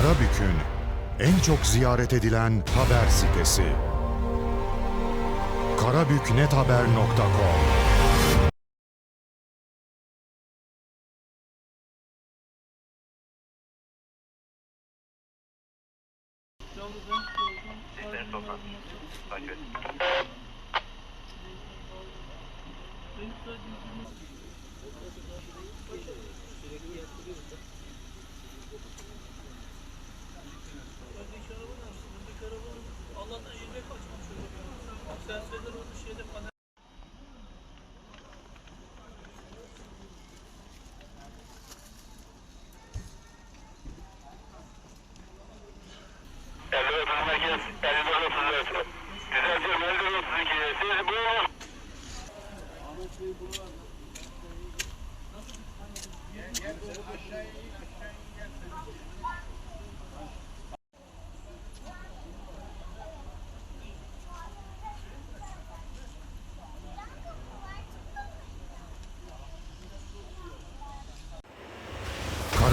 Karabük'ün en çok ziyaret edilen haber sitesi. karabüknethaber.com Sesleri topla. Takip et. Elli otuz merkez, elli dört otuz dört. Düzeltiyorum, elli